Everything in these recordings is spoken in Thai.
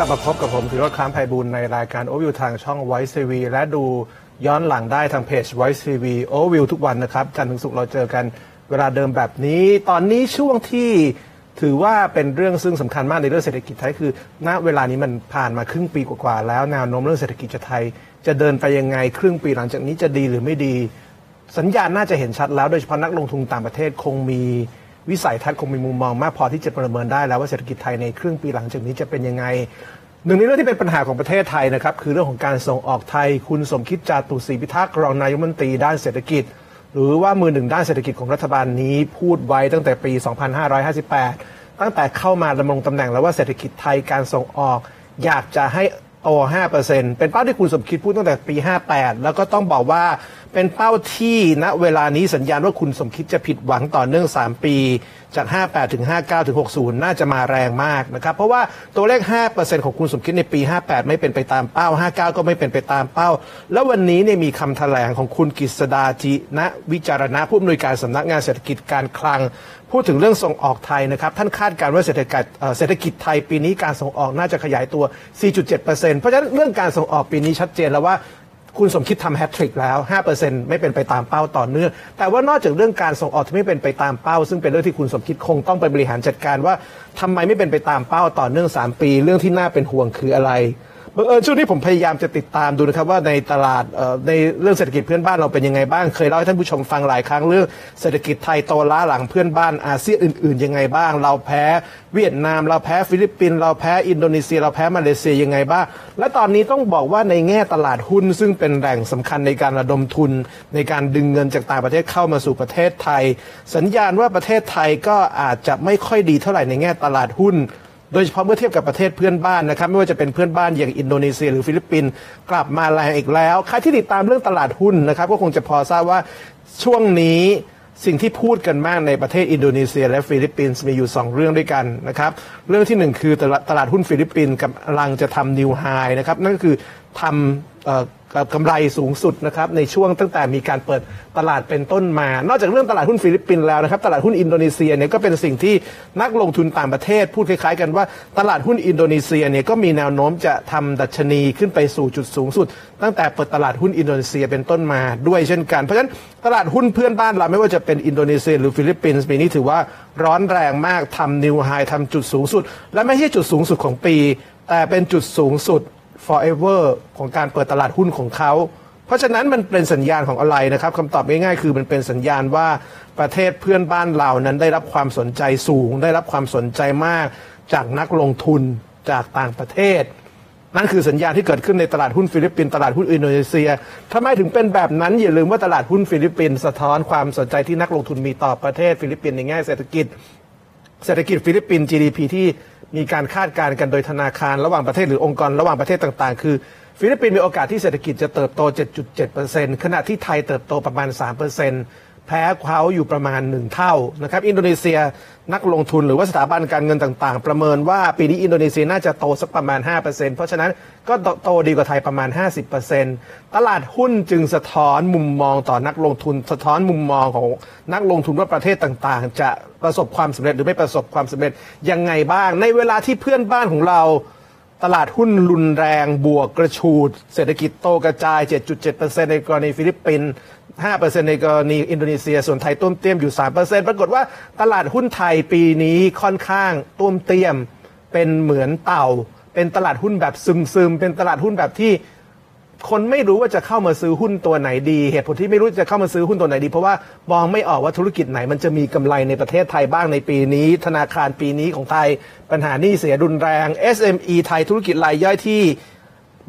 กลับมาพบกับผมธีรคล้ามไพบูลย์ในรายการโอวิวทางช่อง Voice TV และดูย้อนหลังได้ทางเพจ Voice TV โอวิวทุกวันนะครับจันทร์ถึงศุกร์เราเจอกันเวลาเดิมแบบนี้ ตอนนี้ช่วงที่ถือว่าเป็นเรื่องซึ่งสำคัญมากในเรื่องเศรษฐกิจไทยคือณเวลานี้มันผ่านมาครึ่งปีกว่าๆแล้วแนวโน้มเรื่องเศรษฐกิจไทย จะเดินไปยังไงครึ่งปีหลังจากนี้จะดีหรือไม่ดี สัญญาณน่าจะเห็นชัดแล้วโดยเฉพาะนักลงทุนต่างประเทศคงมี วิสัยทัศน์คงมีมุมมองมากพอที่จะประเมินได้แล้วว่าเศรษฐกิจไทยในครึ่งปีหลังจากนี้จะเป็นยังไงหนึ่งในเรื่องที่เป็นปัญหาของประเทศไทยนะครับคือเรื่องของการส่งออกไทย คุณสมคิดจาตุศรีพิทักษ์รองนายกมนตรีด้านเศรษฐกิจ หรือว่ามือหนึ่งด้านเศรษฐกิจของรัฐบาลนี้พูดไว้ตั้งแต่ปี 2558 ตั้งแต่เข้ามาดำรงตำแหน่งแล้วว่าเศรษฐกิจไทยการส่งออก อยากจะให้ โต 5%เป็นเป้าที่คุณสมคิดพูดตั้งแต่ปี 58 แล้วก็ต้องบอกว่าเป็นเป้าที่ณเวลานี้สัญญาณว่าคุณสมคิดจะผิดหวังต่อเนื่อง 3 ปี จาก 58 ถึง 59 ถึง 60 น่าจะมาแรงมากนะครับ เพราะว่าตัวเลข 5%ของคุณสมคิดในปี 58 ไม่เป็นไปตามเป้า 59 ก็ไม่เป็นไปตามเป้า แล้ววันนี้เนี่ยมีคำแถลงของคุณกฤษดาจิณวิจารณะผู้อำนวยการสำนักงานเศรษฐกิจการคลัง พูดถึงเรื่องส่งออกไทยนะครับ ท่านคาดการณ์ว่าเศรษฐกิจเอ่อเศรษฐกิจไทยปีนี้การส่งออกน่าจะขยายตัว 4.7%เพราะฉะนั้นเรื่องการส่งออกปีนี้ชัดเจนแล้วว่า คุณสมคิดทำแฮตทริกแล้ว 5%ไม่เป็นไปตามเป้าต่อเนื่อง แต่ว่านอกจากเรื่องการส่งออกที่ไม่เป็นไปตามเป้า ซึ่งเป็นเรื่องที่คุณสมคิดคงต้องไปบริหารจัดการว่าทำไมไม่เป็นไปตามเป้าต่อเนื่อง 3 ปี เรื่องที่น่าเป็นห่วงคืออะไร บังเอิญช่วงนี้ผมพยายามจะติดตามดูนะครับว่าในตลาดในเรื่องเศรษฐกิจเพื่อนบ้านเราเป็นยังไงบ้าง เคยเล่าให้ท่านผู้ชมฟังหลายครั้งเรื่องเศรษฐกิจไทยโตล้าหลังเพื่อนบ้านอาเซียนอื่น ๆ ยังไงบ้าง เราแพ้เวียดนาม เราแพ้ฟิลิปปินส์เราแพ้อินโดนีเซีย เราแพ้มาเลเซียยังไงบ้าง และตอนนี้ต้องบอกว่าในแง่ตลาดหุ้นซึ่งเป็นแหล่งสำคัญในการระดมทุน ในการดึงเงินจากต่างประเทศเข้ามาสู่ประเทศไทย สัญญาณว่าประเทศไทยก็อาจจะไม่ค่อยดีเท่าไหร่ในแง่ตลาดหุ้น โดยเฉพาะเมื่อเทียบกับประเทศเพื่อนบ้านนะครับไม่ว่าจะเป็นเพื่อนบ้านอย่างอินโดนีเซีย หรือฟิลิปปินส์กลับมาแรงอีกแล้ว ใครที่ติดตามเรื่องตลาดหุ้นนะครับก็คงจะพอทราบว่าช่วงนี้สิ่งที่พูดกันมากในประเทศอินโดนีเซีย และฟิลิปปินส์มีอยู่ 2 เรื่องด้วยกันนะครับ เรื่องทีหนึ่1 คือตลาดตลาดหุ้นฟิลิปปินส์กำลังจะทำนิวไฮนะครับ นั่นก็คือทำ กำไรสูงสุดนะครับในช่วงตั้งแต่มีการเปิดตลาดเป็นต้นมา นอกจากเรื่องตลาดหุ้นฟิลิปปินส์แล้วนะครับ ตลาดหุ้นอินโดนีเซียเนี่ยก็เป็นสิ่งที่นักลงทุนต่างประเทศ พูดคล้ายๆกันว่าตลาดหุ้นอินโดนีเซียเนี่ยก็มีแนวโน้มจะทำดัชนีขึ้นไปสู่จุดสูงสุด ตั้งแต่เปิดตลาดหุ้นอินโดนีเซียเป็นต้นมาด้วยเช่นกัน เพราะฉะนั้นตลาดหุ้นเพื่อนบ้านเราไม่ว่าจะเป็นอินโดนีเซียหรือฟิลิปปินส์ปีนี้ถือว่าร้อนแรงมากทำนิวไฮทำจุดสูงสุด และไม่ใช่จุดสูงสุดของปี แต่เป็นจุดสูงสุด forever ของการเปิดตลาดหุ้นของเขา เพราะฉะนั้นมันเป็นสัญญาณของอะไรนะครับคำตอบง่ายๆคือมันเป็นสัญญาณว่าประเทศเพื่อนบ้านเรานั้นได้รับความสนใจสูง ได้รับความสนใจมาก จากนักลงทุนจากต่างประเทศ นั่นคือสัญญาณที่เกิดขึ้นในตลาดหุ้นฟิลิปปินส์ตลาดหุ้นอินโดนีเซียทำไมถึงเป็นแบบนั้นอย่าลืมว่าตลาดหุ้นฟิลิปปินส์สะท้อนความสนใจที่นักลงทุนมีต่อประเทศฟิลิปปินส์ในแง่เศรษฐกิจ เศรษฐกิจฟิลิปปินส์ GDP ที่ มีการคาดการณ์กันโดยธนาคารระหว่างประเทศหรือองค์กรระหว่างประเทศต่าง ๆ คือ ฟิลิปปินส์มีโอกาสที่เศรษฐกิจจะเติบโต 7.7%ขณะที่ไทยเติบโตประมาณ 3% แพ้เขาอยู่ประมาณ1เท่านะครับอินโดนีเซียนักลงทุนหรือว่าสถาบันการเงินต่างๆ ประเมินว่าปีนี้อินโดนีเซียน่าจะโตสักประมาณ 5%เพราะฉะนั้นก็โตดีกว่าไทยประมาณ 50%ตลาดหุ้นจึงสะท้อนมุมมองต่อนักลงทุน สะท้อนมุมมองของนักลงทุนว่าประเทศต่างๆ จะประสบความสำเร็จหรือไม่ประสบความสำเร็จยังไงบ้าง ในเวลาที่เพื่อนบ้านของเรา ตลาดหุ้นรุนแรงบวกกระชูด เศรษฐกิจโตกระจาย 7.7%ในกรณีฟิลิปปินส์5%ในกรณีอินโดนีเซีย ส่วนไทยต้มเตี้ยมอยู่ 3%ปรากฏว่าตลาดหุ้นไทยปีนี้ค่อนข้างต้มเตี้ยม เป็นเหมือนเต่า เป็นตลาดหุ้นแบบซึมๆ เป็นตลาดหุ้นแบบที่ คนไม่รู้ว่าจะเข้ามาซื้อหุ้นตัวไหนดี เหตุผลที่ไม่รู้จะเข้ามาซื้อหุ้นตัวไหนดี เพราะว่ามองไม่ออกว่าธุรกิจไหน มันจะมีกำไรในประเทศไทยบ้างในปีนี้ ธนาคารปีนี้ของไทย ปัญหานี้เสียรุนแรง SME ไทยธุรกิจรายย่อยที่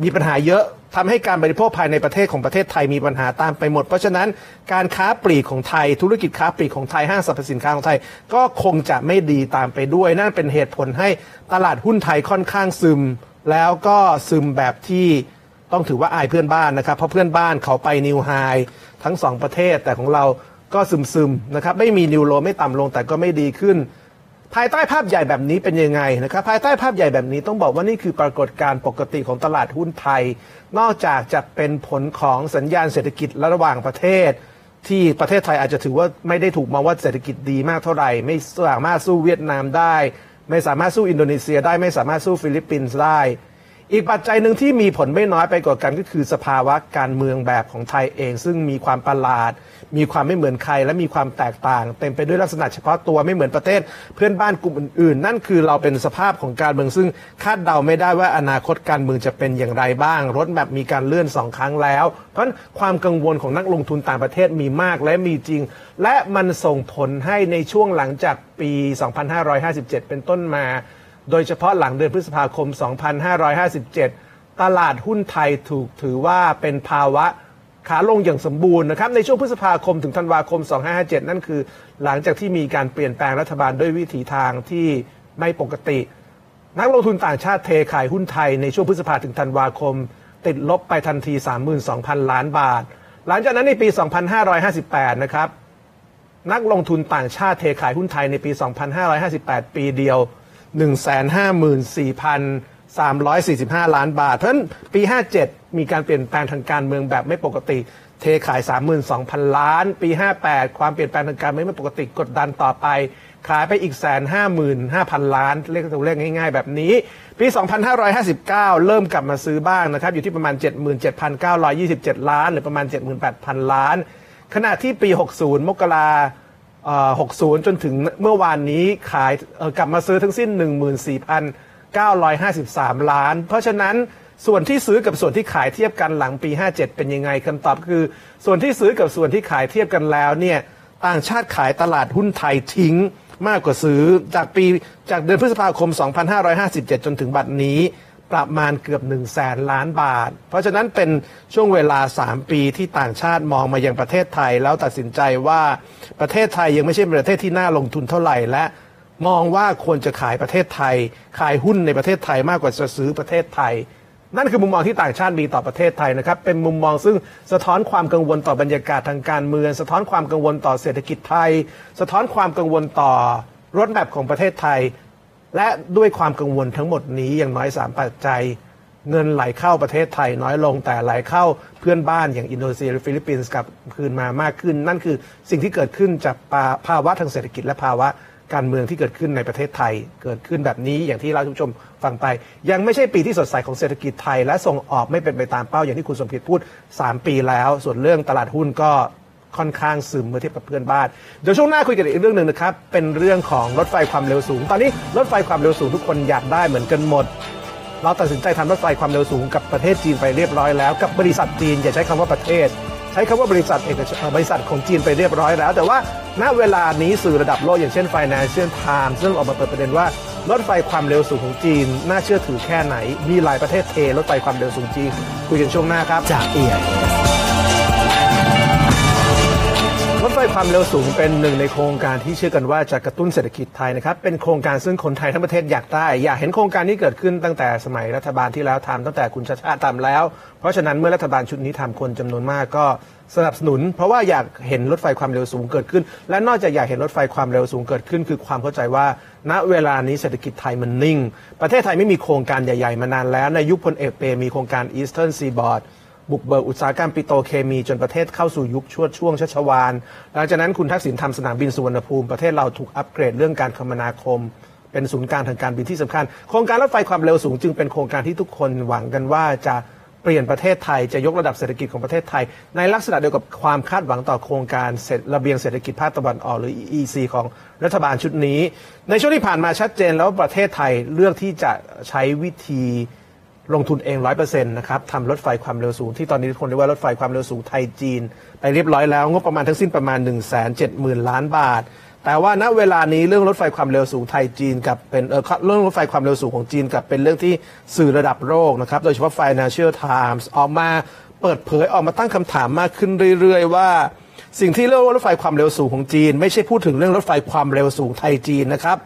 มีปัญหาเยอะทำให้การบริโภคภายในประเทศของประเทศไทยมีปัญหาตามไปหมด เพราะฉะนั้นการค้าปลีกของไทย ธุรกิจค้าปลีกของไทยห้างสรรพสินค้าของไทย ก็คงจะไม่ดีตามไปด้วย นั่นเป็นเหตุผลให้ตลาดหุ้นไทยค่อนข้างซึม แล้วก็ซึมแบบที่ ต้องถือว่าอายเพื่อนบ้านนะครับ เพราะเพื่อนบ้านเขาไปนิวไฮทั้งสองประเทศ แต่ของเราก็ซึมๆนะครับไม่มีนิวโลไม่ต่ำลงแต่ก็ไม่ดีขึ้น ภายใต้ภาพใหญ่แบบนี้เป็นยังไงนะครับ ภายใต้ภาพใหญ่แบบนี้ต้องบอกว่านี่คือปรากฏการณ์ปกติของตลาดหุ้นไทย นอกจากจะเป็นผลของสัญญาณเศรษฐกิจระหว่างประเทศ ที่ประเทศไทยอาจจะถือว่าไม่ได้ถูกมองว่าเศรษฐกิจดีมากเท่าไหร่ ไม่สามารถสู้เวียดนามได้ ไม่สามารถสู้อินโดนีเซียได้ไม่สามารถสู้ฟิลิปปินส์ได้ อีกปัจจัยหนึ่งที่มีผลไม่น้อยไปกว่ากันก็คือสภาวะการเมืองแบบของไทยเอง ซึ่งมีความประหลาด มีความไม่เหมือนใคร และมีความแตกต่าง เต็มไปด้วยลักษณะเฉพาะตัวไม่เหมือนประเทศ เพื่อนบ้านกลุ่มอื่นๆ นั่นคือเราเป็นสภาพของการเมืองซึ่งคาดเดาไม่ได้ว่าอนาคตการเมืองจะเป็นอย่างไรบ้างรถแบบมีการเลื่อนสองครั้งแล้ว เพราะนั้นความกังวลของนักลงทุนต่างประเทศมีมากและมีจริง และมันส่งผลให้ในช่วงหลังจากปี 2557 เป็นต้นมา โดยเฉพาะหลังเดือนพฤษภาคม 2557 ตลาดหุ้นไทยถูกถือว่าเป็นภาวะขาลงอย่างสมบูรณ์นะครับ ในช่วงพฤษภาคมถึงธันวาคม 2557 นั่นคือ หลังจากที่มีการเปลี่ยนแปลงรัฐบาลด้วยวิถีทางที่ไม่ปกติ นักลงทุนต่างชาติเทขายหุ้นไทยในช่วงพฤษภาถึงธันวาคม ติดลบไปทันที 32,000 ล้านบาท หลังจากนั้นในปี 2558 นะครับนักลงทุนต่างชาติเทขายหุ้นไทยในปี 2558 ปีเดียว 154,345 ล้านบาท เพราะฉะนั้นปี 57 มีการเปลี่ยนแปลงทางการเมืองแบบไม่ปกติ เทขาย 32,000 ล้าน ปี 58 ความเปลี่ยนแปลงทางการเมืองไม่ปกติกดดันต่อไป ขายไปอีกแสนห้าหมื่นห้าพันล้านเลขตัวเลขง่ายๆ แบบนี้ ปี 2559 เริ่มกลับมาซื้อบ้างนะครับ อยู่ที่ประมาณ 77,927 ล้าน หรือประมาณ 78,000 ล้านขณะที่ปี 60 มกรา 60 จนถึงเมื่อวานนี้ขายกลับมาซื้อทั้งสิ้น 14,953 ล้าน เพราะฉะนั้นส่วนที่ซื้อกับส่วนที่ขายเทียบกันหลังปี 57 เป็นยังไงคำตอบคือ ส่วนที่ซื้อกับส่วนที่ขายเทียบกันแล้วเนี่ยต่างชาติขายตลาดหุ้นไทยทิ้งมากกว่าซื้อจากปีจากเดือนพฤษภาคม 2557 จนถึงบัดนี้ ประมาณเกือบ1 0 0 0 0แสนล้านบาท เพราะฉะนั้นเป็นช่วงเวลา 3 ปีที่ต่างชาติมองมายังประเทศไทย แล้วตัดสินใจว่าประเทศไทยยังไม่ใช่ประเทศที่น่าลงทุนเท่าไหร่และมองว่าควรจะขายประเทศไทย ขายหุ้นในประเทศไทยมากกว่าจะซื้อประเทศไทย นั่นคือมุมมองที่ต่างชาติมีต่อประเทศไทยนะครับ เป็นมุมมองซึ่งสะท้อนความกังวลต่อบรรยากาศทางการเมือง สะท้อนความกังวลต่อเศรษฐกิจไทย สะท้อนความกังวลต่อรถแมพของประเทศไทย และด้วยความกังวลทั้งหมดนี้อย่างน้อยสามปัจจัย เงินไหลเข้าประเทศไทยน้อยลงแต่ไหลเข้าเพื่อนบ้านอย่างอินโดนีเซียหรือฟิลิปปินส์กลับคืนมามากขึ้น นั่นคือสิ่งที่เกิดขึ้นจากภาวะทางเศรษฐกิจและภาวะการเมืองที่เกิดขึ้นในประเทศไทย เกิดขึ้นแบบนี้อย่างที่เราทุกชมฟังไป ยังไม่ใช่ปีที่สดใสของเศรษฐกิจไทย และส่งออกไม่เป็นไปตามเป้าอย่างที่คุณสมคิดพูด 3 ปีแล้ว ส่วนเรื่องตลาดหุ้นก็ ค่อนข้างซึมเมื่อเทียบกับเพื่อนบ้าน เดี๋ยวช่วงหน้าคุยกันอีกเรื่องหนึ่งนะครับ เป็นเรื่องของรถไฟความเร็วสูง ตอนนี้รถไฟความเร็วสูงทุกคนอยากได้เหมือนกันหมด เราตัดสินใจทำรถไฟความเร็วสูงกับประเทศจีนไปเรียบร้อยแล้ว กับบริษัทจีนอย่าใช้คำว่าประเทศ ใช้คำว่าบริษัทเอกบริษัทของจีนไปเรียบร้อยแล้ว แต่ว่าณเวลานี้สื่อระดับโลกอย่างเช่น Financial Times ซึ่งออกมาเปิดประเด็นว่ารถไฟความเร็วสูงของจีน น่าเชื่อถือแค่ไหน มีหลายประเทศเทรถไฟความเร็วสูงจีนคุยกันช่วงหน้าครับจาก AIS รถไฟความเร็วสูงเป็นหนึ่งในโครงการที่เชื่อกันว่าจะกระตุ้นเศรษฐกิจไทยนะครับ เป็นโครงการซึ่งคนไทยทั้งประเทศอยากได้ อยากเห็นโครงการนี้เกิดขึ้นตั้งแต่สมัยรัฐบาลที่แล้วทำตั้งแต่คุณชาชาติทำแล้ว เพราะฉะนั้นเมื่อรัฐบาลชุดนี้ทำคนจำนวนมากก็สนับสนุน เพราะว่าอยากเห็นรถไฟความเร็วสูงเกิดขึ้น และนอกจากอยากเห็นรถไฟความเร็วสูงเกิดขึ้น คือความเข้าใจว่า ณเวลานี้เศรษฐกิจไทยมันนิ่ง ประเทศไทยไม่มีโครงการใหญ่ ๆ มานานแล้วในยุคพลเอกเปรมมีโครงการ Eastern Seaboard บุกเบิกอุตสาหกรรมปิโตเคมีจนประเทศเข้าสู่ยุคชวดช่วงชัชวาลหลังจากนั้นคุณทักษิณทำสนามบินสุวรรณภูมิประเทศเราถูกอัปเกรดเรื่องการคมนาคม เป็นศูนย์กลางทางการบินที่สำคัญ โครงการรถไฟความเร็วสูงจึงเป็นโครงการที่ทุกคนหวังกันว่าจะเปลี่ยนประเทศไทยจะยกระดับเศรษฐกิจของประเทศไทย ในลักษณะเดียวกับความคาดหวังต่อโครงการเสร็จระเบียงเศรษฐกิจภาคตะวันออกหรือ EEC ของรัฐบาลชุดนี้ ในช่วงที่ผ่านมาชัดเจนแล้วประเทศไทยเลือกที่จะใช้วิธี ลงทุนเองร้อยเปอร์เซ็นต์นะครับทำรถไฟความเร็วสูง ที่ตอนนี้ทุกคนเรียกว่ารถไฟความเร็วสูงไทยจีน ไปเรียบร้อยแล้ว งบประมาณทั้งสิ้นประมาณ 1 7 0 0 0 0 ล้านบาท แต่ว่าณเวลานี้เรื่องรถไฟความเร็วสูงไทยจีนกับเป็นเออเรื่องรถไฟความเร็วสูงของจีนกับเป็นเรื่องที่สื่อระดับโลกนะครับโดยเฉพาะ Financial Times ออกมาเปิดเผยออกมาตั้งคำถามมากขึ้นเรื่อยๆ ว่าสิ่งที่เรียกว่ารถไฟความเร็วสูงของจีน ไม่ใช่พูดถึงเรื่องรถไฟความเร็วสูงไทยจีนนะครับ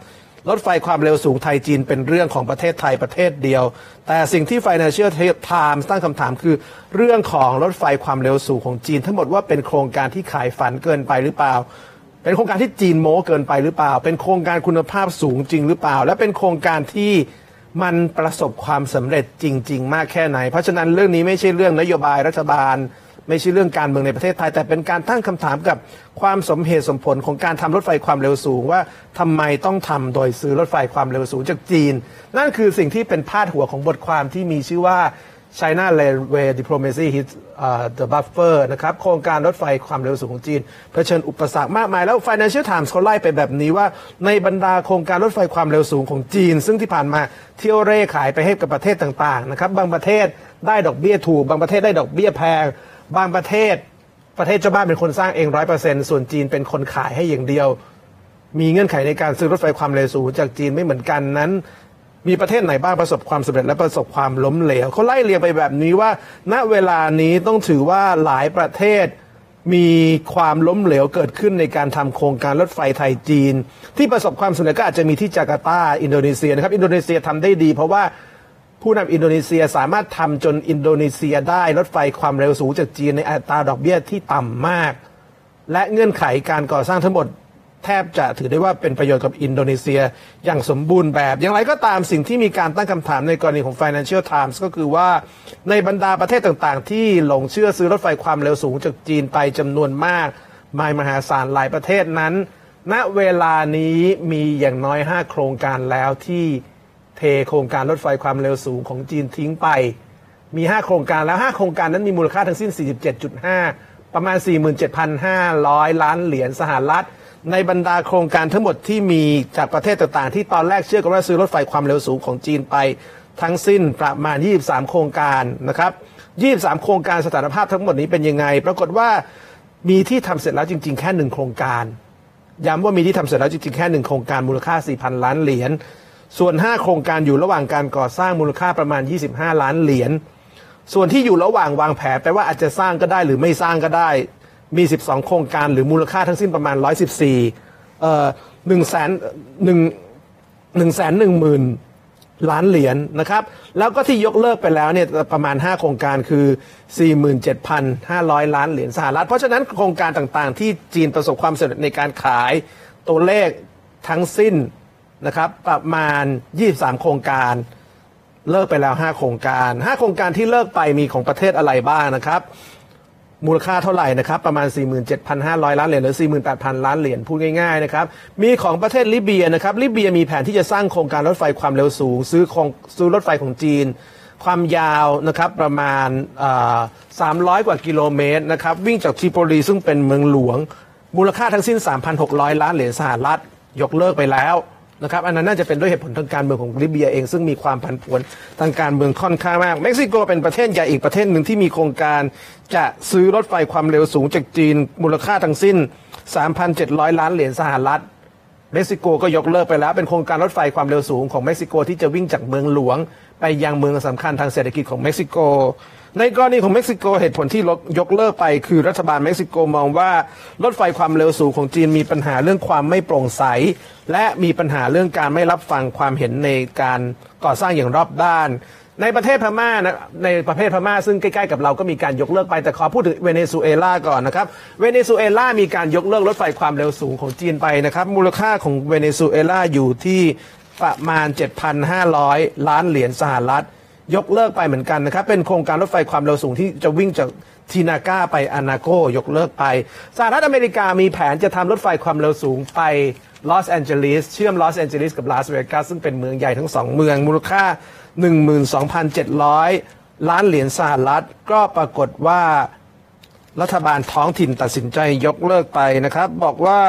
รถไฟความเร็วสูงไทยจีนเป็นเรื่องของประเทศไทยประเทศเดียว แต่สิ่งที่ Financial Times ตั้งคำถามคือ เรื่องของรถไฟความเร็วสูงของจีน ทั้งหมดว่าเป็นโครงการที่ขายฝันเกินไปหรือเปล่า เป็นโครงการที่จีนโม้เกินไปหรือเปล่า เป็นโครงการคุณภาพสูงจริงหรือเปล่า และเป็นโครงการที่มันประสบความสำเร็จจริง ๆ มากแค่ไหน เพราะฉะนั้นเรื่องนี้ไม่ใช่เรื่องนโยบายรัฐบาล ไม่ใช่เรื่องการเมืองในประเทศไทย แต่เป็นการตั้งคำถามกับความสมเหตุสมผลของการทำรถไฟความเร็วสูง ว่าทำไมต้องทำโดยซื้อรถไฟความเร็วสูงจากจีน นั่นคือสิ่งที่เป็นพาดหัวของบทความที่มีชื่อว่า China Railway Diplomacy hits uh, the buffer นะครับ โครงการรถไฟความเร็วสูงของจีนเผชิญอุปสรรคมากมาย แล้ว Financial Times เขาไล่ไปแบบนี้ว่า ในบรรดาโครงการรถไฟความเร็วสูงของจีน ซึ่งที่ผ่านมาเที่ยวเร่ขายไปให้กับประเทศต่าง ๆ นะครับ บางประเทศได้ดอกเบี้ยถูก บางประเทศได้ดอกเบี้ยแพง บางประเทศประเทศเจ้าบ้านเป็นคนสร้างเองร้อยเปอร์เซ็นต์ส่วนจีนเป็นคนขายให้อย่างเดียว มีเงื่อนไขในการซื้อรถไฟความเร็วสูงจากจีนไม่เหมือนกันนั้น มีประเทศไหนบ้างประสบความสำเร็จและประสบความล้มเหลวเขาไล่เรียงไปแบบนี้ว่า ณเวลานี้ต้องถือว่าหลายประเทศมีความล้มเหลวเกิดขึ้นในการทำโครงการรถไฟไทยจีน ที่ประสบความสำเร็จก็อาจจะมีที่จาการ์ตาอินโดนีเซียนะครับอินโดนีเซียทำได้ดี เพราะว่า ผู้นำอินโดนีเซียสามารถทำจนอินโดนีเซียได้รถไฟความเร็วสูงจากจีนในอัตราดอกเบี้ยที่ต่ำมาก และเงื่อนไขการก่อสร้างทั้งหมดแทบจะถือได้ว่าเป็นประโยชน์กับอินโดนีเซียอย่างสมบูรณ์แบบ อย่างไรก็ตามสิ่งที่มีการตั้งคำถามในกรณีของ Financial Times ก็คือว่าในบรรดาประเทศต่างๆ ที่หลงเชื่อซื้อรถไฟความเร็วสูงจากจีนไปจำนวนมากมายมหาศาลหลายประเทศนั้น ณเวลานี้มีอย่างน้อย 5 โครงการแล้วที่ เทโครงการรถไฟความเร็วสูงของจีนทิ้งไป มี 5 โครงการแล้ว 5 โครงการนั้นมีมูลค่าทั้งสิ้น 47.5 ประมาณ 47,500 ล้านเหรียญสหรัฐ ในบรรดาโครงการทั้งหมดที่มีจากประเทศต่างๆ ที่ตอนแรกเชื่อกันว่าซื้อรถไฟความเร็วสูงของจีนไป ทั้งสิ้นประมาณ 23 โครงการนะครับ 23 โครงการสถานภาพทั้งหมดนี้เป็นยังไง ปรากฏว่ามีที่ทำเสร็จแล้วจริง ๆ แค่หนึ่งโครงการย้ำว่ามีที่ทำเสร็จแล้วจริงๆ แค่หนึ่งโครงการมูลค่า 4,000 ล้านเหรียญ ส่วน 5 โครงการอยู่ระหว่างการก่อสร้างมูลค่าประมาณ 25 ล้านเหรียญ ส่วนที่อยู่ระหว่างวางแผนแปลว่าอาจจะสร้างก็ได้หรือไม่สร้างก็ได้ มี 12 โครงการหรือมูลค่าทั้งสิ้นประมาณ 114เอ่อหนึ่งแสนหนึ่งหนึ่งแสนหนึ่งหมื่นล้านเหรียญนะครับ แล้วก็ที่ยกเลิกไปแล้วเนี่ยประมาณ 5 โครงการคือ 47,500 ล้านเหรียญสหรัฐ เพราะฉะนั้นโครงการต่างๆ ที่จีนประสบความสำเร็จในการขายตัวเลขทั้งสิ้น นะครับ ประมาณ 23 โครงการ เลิกไปแล้ว 5 โครงการ 5 โครงการที่เลิกไปมีของประเทศอะไรบ้างนะครับ มูลค่าเท่าไหร่นะครับ ประมาณ 47,500 ล้านเหรียญหรือ 48,000 ล้านเหรียญพูดง่ายๆนะครับ มีของประเทศลิเบียนะครับลิเบียมีแผนที่จะสร้างโครงการรถไฟความเร็วสูง ซื้อของซื้อรถไฟของจีนความยาวนะครับประมาณ 300 กว่ากิโลเมตรนะครับวิ่งจากทริโปลีซึ่งเป็นเมืองหลวง มูลค่าทั้งสิ้น 3,600 ล้านเหรียญสหรัฐ ยกเลิกไปแล้ว นะครับอันนั้นน่าจะเป็นด้วยเหตุผลทางการเมืองของลิเบียเอง ซึ่งมีความผันผวนทางการเมืองค่อนข้างมาก เม็กซิโกเป็นประเทศใหญ่อีกประเทศหนึ่งที่มีโครงการ จะซื้อรถไฟความเร็วสูงจากจีน มูลค่าทั้งสิ้น 3,700 ล้านเหรียญสหรัฐเม็กซิโกก็ยกเลิกไปแล้วเป็นโครงการรถไฟความเร็วสูงของเม็กซิโกที่จะวิ่งจากเมืองหลวง ไปยังเมืองสำคัญทางเศรษฐกิจของเม็กซิโก ในกรณีของเม็กซิโกเหตุผลที่ยกเลิกไปคือรัฐบาลเม็กซิโกมองว่า รถไฟความเร็วสูงของจีนมีปัญหาเรื่องความไม่โปร่งใส และมีปัญหาเรื่องการไม่รับฟังความเห็นในการก่อสร้างอย่างรอบด้าน ในประเทศพม่านะในประเทศพม่าซึ่งใกล้ๆกับเราก็มีการยกเลิกไปแต่ขอพูดถึงเวเนซุเอลาก่อนนะครับเวเนซุเอลามีการยกเลิกรถไฟความเร็วสูงของจีนไปนะครับมูลค่าของเวเนซุเอลาอยู่ที่ประมาณ 7,500 ล้านเหรียญสหรัฐ ยกเลิกไปเหมือนกันนะครับ เป็นโครงการรถไฟความเร็วสูงที่จะวิ่งจากทีนาก้าไปอานาโกยกเลิกไปสหรัฐอเมริกามีแผนจะทำรถไฟความเร็วสูงไปลอสแอนเจลิสเชื่อมลอสแอนเจลิสกับลาสเวกัสซึ่งเป็นเมืองใหญ่ทั้งสองเมืองมูลค่า 12,700 ล้านเหรียญสหรัฐ ก็ปรากฏว่ารัฐบาลท้องถิ่นตัดสินใจยกเลิกไปนะครับ บอกว่า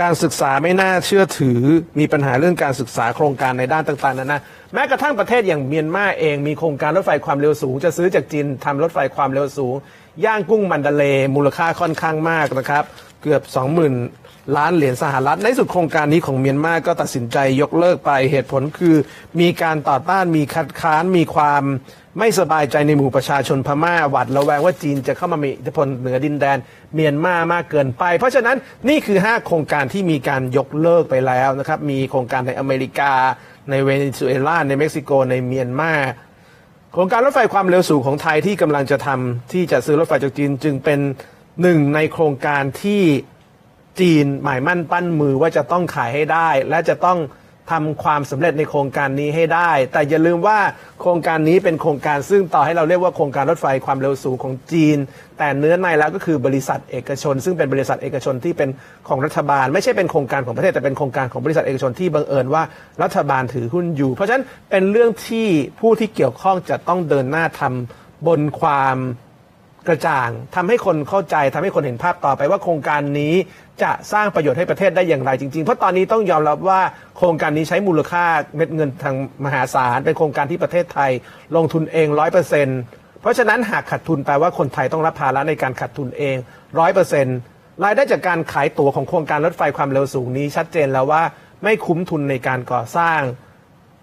การศึกษาไม่น่าเชื่อถือ มีปัญหาเรื่องการศึกษาโครงการในด้านต่างๆนานาแม้กระทั่งประเทศอย่างเมียนมาเองมีโครงการรถไฟความเร็วสูง จะซื้อจากจีนทำรถไฟความเร็วสูง ย่างกุ้งมันดาเล มูลค่าค่อนข้างมากนะครับ เกือบ 20,000 ล้านเหรียญสหรัฐ ในสุดโครงการนี้ของเมียนมาก็ตัดสินใจยกเลิกไปเหตุผลคือ มีการต่อต้านมีคัดค้านมีความไม่สบายใจในหมู่ประชาชนพม่าหวัดระแวงว่าจีนจะเข้ามามีอิทธิพลเหนือดินแดนเมียนมามากเกินไป เพราะฉะนั้นนี่คือ 5 โครงการที่มีการยกเลิกไปแล้วนะครับ มีโครงการในอเมริกา ในเวเนซุเอลาในเม็กซิโกในเมียนมาโครงการรถไฟความเร็วสูงของไทยที่กำลังจะทำที่จะซื้อรถไฟจากจีนจึงเป็นหนึ่งในโครงการที่ จีนหมายมั่นปั้นมือว่าจะต้องขายให้ได้ และจะต้องทำความสำเร็จในโครงการนี้ให้ได้ แต่อย่าลืมว่าโครงการนี้เป็นโครงการซึ่งต่อให้เราเรียกว่าโครงการรถไฟความเร็วสูงของจีน แต่เนื้อในแล้วก็คือบริษัทเอกชน ซึ่งเป็นบริษัทเอกชนที่เป็นของรัฐบาล ไม่ใช่เป็นโครงการของประเทศแต่เป็นโครงการของบริษัทเอกชนที่บังเอิญว่ารัฐบาลถือหุ้นอยู่ เพราะฉะนั้นเป็นเรื่องที่ผู้ที่เกี่ยวข้องจะต้องเดินหน้าทำบนความ กระจ่างทำให้คนเข้าใจทำให้คนเห็นภาพต่อไปว่าโครงการนี้จะสร้างประโยชน์ให้ประเทศได้อย่างไรจริง ๆ เพราะตอนนี้ต้องยอมรับว่าโครงการนี้ใช้มูลค่าเม็ดเงินทางมหาศาลเป็นโครงการที่ประเทศไทย ลงทุนเองร้อยเปอร์เซ็นต์เพราะฉะนั้นหากขาดทุนแปลว่าคนไทยต้องรับภาระในการขาดทุนเองร้อยเปอร์เซ็นต์รายได้จากการขายตั๋วของโครงการรถไฟความเร็วสูงนี้ ชัดเจนแล้วว่าไม่คุ้มทุนในการก่อสร้าง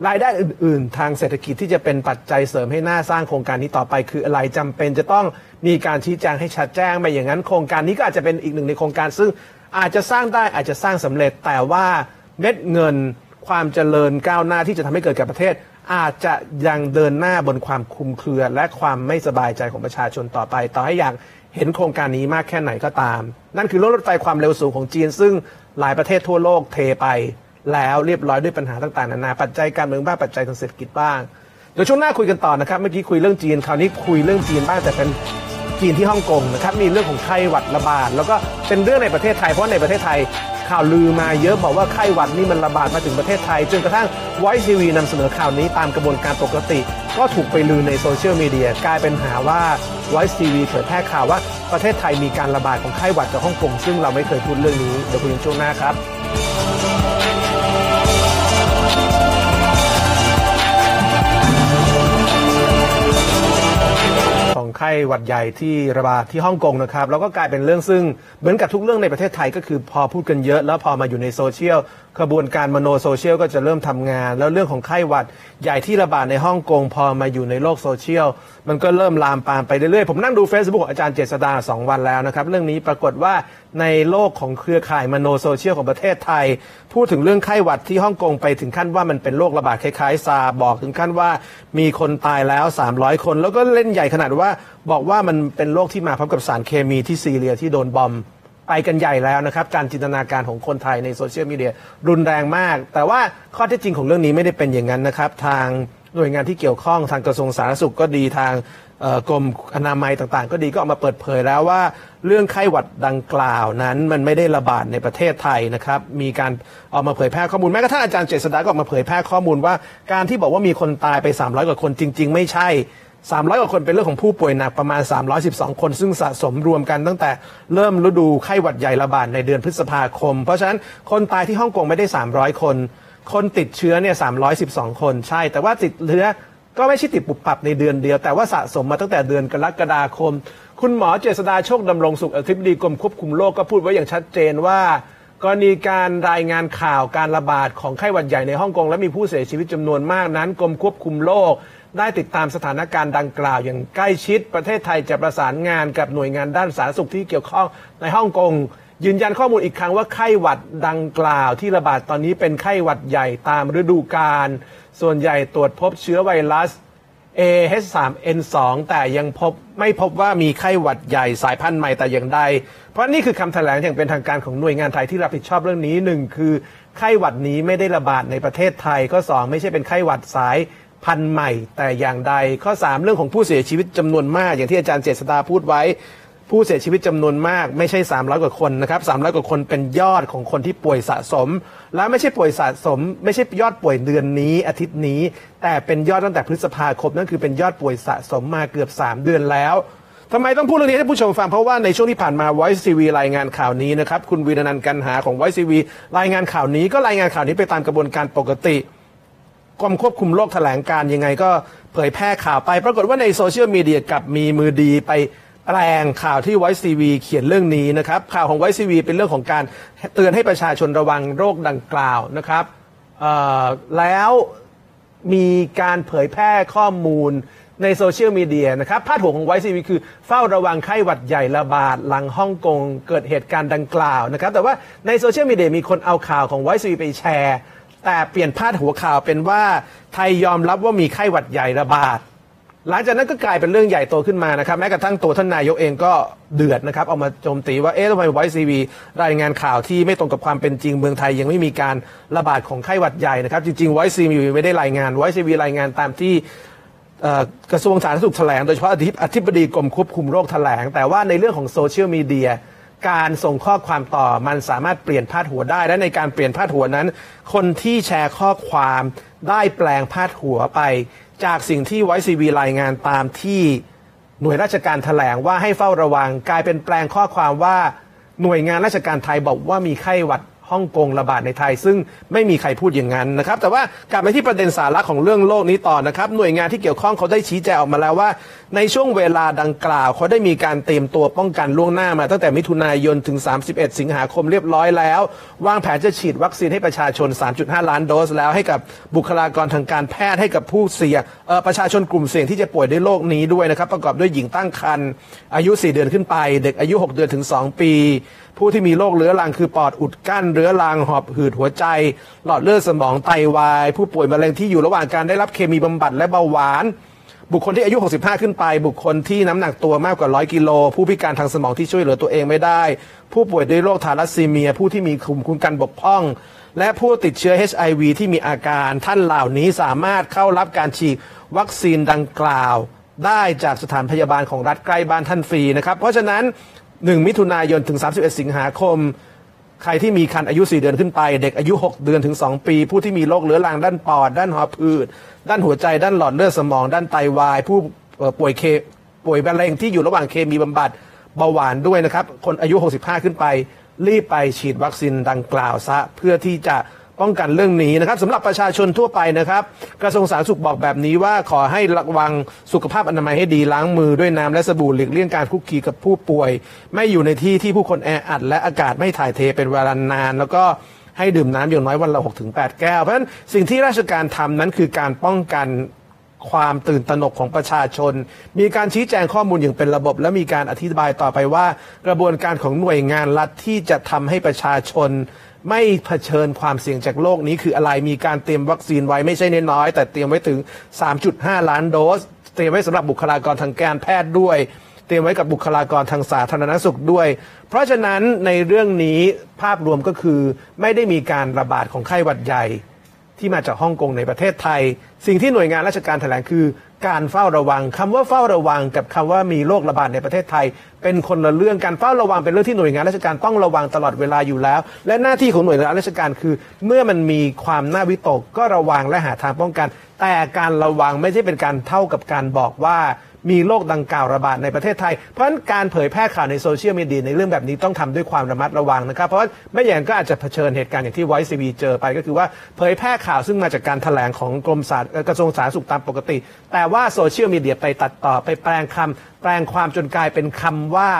รายได้อื่น ๆ ทางเศรษฐกิจที่จะเป็นปัจจัยเสริมให้หน้าสร้างโครงการนี้ต่อไปคืออะไรจำเป็นจะต้อง มีการชี้แจงให้ชัดแจ้งไม่อย่างนั้น โครงการนี้ก็อาจจะเป็นอีกหนึ่งในโครงการ ซึ่งอาจจะสร้างได้อาจจะสร้างสำเร็จ แต่ว่าเม็ดเงินความเจริญก้าวหน้าที่จะทำให้เกิดกับประเทศ อาจจะยังเดินหน้าบนความคุมเครือ และความไม่สบายใจของประชาชนต่อไป ต่อให้อยากเห็นโครงการนี้มากแค่ไหนก็ตาม นั่นคือรถไฟความเร็วสูงของจีน ซึ่งหลายประเทศทั่วโลกเทไปแล้วเรียบร้อยด้วยปัญหาต่างๆนานาปัจจัยการเมืองบ้างปัจจัยทางเศรษฐกิจบ้างเดี๋ยวช่วงหน้าคุยกันต่อนะครับ เมื่อกี้คุยเรื่องจีน คราวนี้คุยเรื่องจีนบ้างแต่เป็น จีนที่ฮ่องกงนะครับมีเรื่องของไข้หวัดระบาด แล้วก็เป็นเรื่องในประเทศไทยเพราะในประเทศไทยข่าวลือมาเยอะบอกว่าไข้หวัดนี่มันระบาดมาถึงประเทศไทย จนกระทั่งไวซีวีนำเสนอข่าวนี้ตามกระบวนการปกติ ก็ถูกไปลือในโซเชียลมีเดียกลายเป็นหาว่าไวซีวีเผยแพร่ข่าวว่าประเทศไทยมีการระบาดของไข้หวัดจากฮ่องกงซึ่งเราไม่เคยพูดเรื่องนี้เดี๋ยวคุยกันช่วงหน้าครับ ไข้หวัดใหญ่ที่ระบาดที่ฮ่องกงนะครับแล้วก็กลายเป็นเรื่องซึ่งเหมือนกับทุกเรื่องในประเทศไทยก็คือพอพูดกันเยอะ แล้วพอมาอยู่ในโซเชียลกระบวนการมโนโซเชียลก็จะเริ่มทำงาน แล้วเรื่องของไข้หวัดใหญ่ที่ระบาดในฮ่องกงพอมาอยู่ในโลกโซเชียลมันก็เริ่มลามปามไปเรื่อยๆผมนั่งดู Facebook ของอาจารย์เจษดาสองวันแล้วนะครับเรื่องนี้ปรากฏว่า ในโลกของเครือข่ายมโนโซเชียลของประเทศไทย พูดถึงเรื่องไข้หวัดที่ฮ่องกงไปถึงขั้นว่ามันเป็นโรคระบาดคล้ายๆซาบอกถึงขั้นว่ามีคนตายแล้ว 300 คน แล้วก็เล่นใหญ่ขนาดว่า บอกว่ามันเป็นโรคที่มาพร้อมกับสารเคมีที่ซีเรียที่โดนบอมไปกันใหญ่แล้วนะครับ การจินตนาการของคนไทยในโซเชียลมีเดียรุนแรงมาก แต่ว่าข้อเท็จจริงของเรื่องนี้ไม่ได้เป็นอย่างนั้นนะครับ ทางหน่วยงานที่เกี่ยวข้องทางกระทรวงสาธารณสุขก็ดีทาง กรมอนามัยต่างๆ ก็ดีก็ออกมาเปิดเผยแล้วว่า เรื่องไข้หวัดดังกล่าวนั้นมันไม่ได้ระบาดในประเทศไทยนะครับ มีการออกมาเผยแพร่ข้อมูลแม้กระทั่งอาจารย์เจษฎาก็ออกมาเผยแพร่ข้อมูลว่าการที่บอกว่ามีคนตายไป 300 กว่าคนจริง ๆ ไม่ใช่ 300 กว่าคนเป็นเรื่องของผู้ป่วยหนักประมาณ 312 คน ซึ่งสะสมรวมกันตั้งแต่เริ่มฤดูไข้หวัดใหญ่ระบาดในเดือนพฤษภาคม เพราะฉะนั้นคนตายที่ฮ่องกงไม่ได้ 300 คนคนติดเชื้อเนี่ย312 คนใช่ แต่ว่าติดเชื้อ ก็ไม่ใช่ติดปุบปับในเดือนเดียว แต่ว่าสะสมมาตั้งแต่เดือนกรกฎาคม คุณหมอเจษดาโชคดำรงสุขอธิบดีกรมควบคุมโรคก็พูดไว้อย่างชัดเจนว่ากรณีการรายงานข่าวการระบาดของไข้หวัดใหญ่ในฮ่องกงและมีผู้เสียชีวิตจำนวนมากนั้นกรมควบคุมโรคได้ติดตามสถานการณ์ดังกล่าวอย่างใกล้ชิด ประเทศไทยจะประสานงานกับหน่วยงานด้านสาธารณสุขที่เกี่ยวข้องในฮ่องกง ยืนยันข้อมูลอีกครั้งว่าไข้หวัดดังกล่าวที่ระบาดตอนนี้เป็นไข้หวัดใหญ่ตามฤดูกาล ส่วนใหญ่ตรวจพบเชื้อไวรัส AH3N2 แต่ยังพบไม่พบว่ามีไข้หวัดใหญ่สายพันธุ์ใหม่แต่อย่างใด เพราะนี่คือคำแถลงอย่างเป็นทางการของหน่วยงานไทยที่รับผิดชอบเรื่องนี้หนึ่งคือไข้หวัดนี้ไม่ได้ระบาดในประเทศไทย ข้อสองไม่ใช่เป็นไข้หวัดสายพันธุ์ใหม่แต่อย่างใด ข้อสามเรื่องของผู้เสียชีวิตจำนวนมากอย่างที่อาจารย์เจษดาพูดไว้ ผู้เสียชีวิตจำนวนมากไม่ใช่ 300 กว่าคนนะครับ 300 กว่าคนเป็นยอดของคนที่ป่วยสะสม และไม่ใช่ป่วยสะสม ไม่ใช่ยอดป่วยเดือนนี้ อาทิตย์นี้ แต่เป็นยอดตั้งแต่พฤษภาคมนั่นคือเป็นยอดป่วยสะสมมาเกือบ 3 เดือนแล้วทำไมต้องพูดเรื่องนี้ให้ผู้ชมฟัง เพราะว่าในช่วงที่ผ่านมา Voice TV รายงานข่าวนี้นะครับคุณวีรนันท์กันหาของ Voice TV รายงานข่าวนี้ก็รายงานข่าวนี้ไปตามกระบวนการปกติกรมควบคุมโรคแถลงการยังไงก็เผยแพร่ข่าวไป ปรากฏว่าในโซเชียลมีเดียกับมีมือดีไป แปลงข่าวที่ไวซีวีเขียนเรื่องนี้นะครับ ข่าวของไวซีวีเป็นเรื่องของการเตือนให้ประชาชนระวังโรคดังกล่าวนะครับแล้วมีการเผยแพร่ข้อมูลในโซเชียลมีเดียนะครับพาดหัวของไวซีวีคือเฝ้าระวังไข้หวัดใหญ่ระบาดหลังฮ่องกงเกิดเหตุการณ์ดังกล่าวนะครับ แต่ว่าในโซเชียลมีเดียมีคนเอาข่าวของไวซีวีไปแชร์ แต่เปลี่ยนพาดหัวข่าวเป็นว่าไทยยอมรับว่ามีไข้หวัดใหญ่ระบาด หลังจากนั้นก็กลายเป็นเรื่องใหญ่โตขึ้นมานะครับแม้กระทั่งตัวท่านนายกเองก็เดือดนะครับเอามาโจมตีว่าเอ๊ะทำไมไวซีวีรายงานข่าวที่ไม่ตรงกับความเป็นจริงเมืองไทยยังไม่มีการระบาดของไข้หวัดใหญ่นะครับจริงๆไวซีวีไม่ได้รายงานไวซีวีรายงานตามที่กระทรวงสาธารณสุขแถลงโดยเฉพาะอธิบอธิบดีกรมควบคุมโรคแถลง แต่ว่าในเรื่องของโซเชียลมีเดียการส่งข้อความต่อมันสามารถเปลี่ยนพาดหัวได้ และในการเปลี่ยนพาดหัวนั้น คนที่แชร์ข้อความได้แปลงพาดหัวไป จากสิ่งที่ไวซีวีรายงานตามที่หน่วยราชการแถลงว่าให้เฝ้าระวัง กลายเป็นแปลงข้อความว่าหน่วยงานราชการไทยบอกว่ามีไข้หวัด ฮ่องกงระบาดในไทย ซึ่งไม่มีใครพูดอย่างนั้นนะครับ แต่ว่ากลับไปที่ประเด็นสาระของเรื่องโลกนี้ต่อนะครับ หน่วยงานที่เกี่ยวข้องเขาได้ชี้แจงออกมาแล้วว่า ในช่วงเวลาดังกล่าว เขาได้มีการเตรียมตัวป้องกันล่วงหน้ามาตั้งแต่มิถุนายนถึง 31 สิงหาคมเรียบร้อยแล้ว วางแผนจะฉีดวัคซีนให้ประชาชน 3.5 ล้านโดสแล้วให้กับบุคลากรทางการแพทย์ให้กับผู้เสี่ยงประชาชนกลุ่มเสี่ยงที่จะป่วยด้วยโรคนี้ด้วยนะครับ ประกอบด้วยหญิงตั้งครรภ์อายุ 4 เดือนขึ้นไป เด็กอายุ 6 เดือนถึง 2 ปี ผู้ที่มีโรคเรื้อรังคือปอดอุดกั้นเรื้อรังหอบหืดหัวใจ หลอดเลือดสมองไตวาย ผู้ป่วยมะเร็งที่อยู่ระหว่างการได้รับเคมีบำบัดและเบาหวาน บุคคลที่อายุ 65 ขึ้นไป บุคคลที่น้ำหนักตัวมากกว่า 100 กิโล ผู้พิการทางสมองที่ช่วยเหลือตัวเองไม่ได้ ผู้ป่วยด้วยโรคทาลัสซีเมีย ผู้ที่มีภูมิคุ้มกันบกพร่อง และผู้ติดเชื้อ HIV ที่มีอาการท่านเหล่านี้สามารถเข้ารับการฉีดวัคซีนดังกล่าวได้จากสถานพยาบาลของรัฐใกล้บ้านท่านฟรีนะครับ เพราะฉะนั้น 1 มิถุนายนถึง 31 สิงหาคม ใครที่มีคันอายุ 4 เดือนขึ้นไป เด็กอายุ 6 เดือนถึง 2 ปี ผู้ที่มีโรคเรื้อรังด้านปอด ด้านหอบหืด ด้านหัวใจ ด้านหลอดเลือดสมอง ด้านไตวาย ผู้ป่วยเคป่วยมะเร็งที่อยู่ระหว่างเคมีบำบัดเบาหวานด้วยนะครับ คนอายุ 65 ขึ้นไป รีบไปฉีดวัคซีนดังกล่าวซะ เพื่อที่จะ ป้องกันเรื่องนี้นะครับสำหรับประชาชนทั่วไปนะครับ กระทรวงสาธารณสุขบอกแบบนี้ว่าขอให้ระวังสุขภาพอนามัยให้ดีล้างมือด้วยน้ำและสบู่หลีกเลี่ยงการคุกคีกับผู้ป่วย ไม่อยู่ในที่ที่ผู้คนแออัด และอากาศไม่ถ่ายเทเป็นเวลานาน แล้วก็ให้ดื่มน้ำอย่างน้อยวันละ 6-8 แก้ว เพราะฉะนั้นสิ่งที่ราชการทำนั้นคือการป้องกัน ความตื่นตระหนกของประชาชน มีการชี้แจงข้อมูลอย่างเป็นระบบ และมีการอธิบายต่อไปว่า กระบวนการของหน่วยงานรัฐที่จะทำให้ประชาชน ไม่เผชิญความเสี่ยงจากโลกนี้คืออะไรมีการเตรียมวัคซีนไว้ไม่ใช่น้อยแต่เตรียมไว้ถึง 3.5 ล้านโดส เตรียมไว้สำหรับบุคลากรทางการแพทย์ด้วยเตรียมไว้กับบุคลากรทางสาธารณสุขด้วย เพราะฉะนั้นในเรื่องนี้ภาพรวมก็คือไม่ได้มีการระบาดของไข้หวัดใหญ่ ที่มาจากฮ่องกงในประเทศไทย สิ่งที่หน่วยงานราชการแถลงคือ การเฝ้าระวังคำว่าเฝ้าระวังกับคำว่ามีโรคระบาดในประเทศไทย เป็นคนละเรื่องการเฝ้าระวังเป็นเรื่องที่หน่วยงานราชการต้องระวังตลอดเวลาอยู่แล้ว และหน้าที่ของหน่วยงานราชการคือ เมื่อมันมีความน่าวิตกก็ระวังและหาทางป้องกัน แต่การระวังไม่ใช่เป็นการเท่ากับการบอกว่า มีโรคดังกล่าวระบาดในประเทศไทย เพราะฉะนั้นการเผยแพร่ข่าวในโซเชียลมีเดียในเรื่องแบบนี้ต้องทำด้วยความระมัดระวังนะครับ เพราะว่าไม่อย่างก็อาจจะเผชิญเหตุการณ์อย่างที่ไวซีวีเจอไปก็คือว่าเผยแพร่ข่าวซึ่งมาจากการแถลงของกรมสารกระทรวงสาธารณสุขตามปกติ แต่ว่าโซเชียลมีเดียไปตัดต่อไปแปลงคำแปลงความจนกลายเป็นคำว่า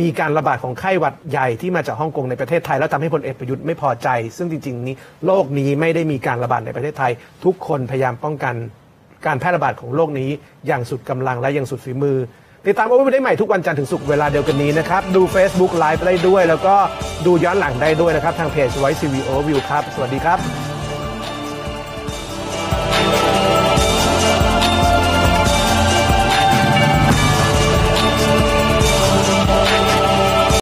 มีการระบาดของไข้หวัดใหญ่ที่มาจากฮ่องกงในประเทศไทย แล้วทำให้พลเอกประยุทธ์ไม่พอใจ ซึ่งจริง ๆ นี้โลกนี้ไม่ได้มีการระบาดในประเทศไทย ทุกคนพยายามป้องกัน การแพร่ระบาดของโรคนี้อย่างสุดกำลังและอย่างสุดฝีมือ ติดตามโอเวอร์ได้ใหม่ทุกวันจันทร์ถึงศุกร์เวลาเดียวกันนี้นะครับ ดู Facebook Live ได้ด้วย แล้วก็ดูย้อนหลังได้ด้วยนะครับ ทางเพจไว้ซีวีโอวิวครับ สวัสดีครับ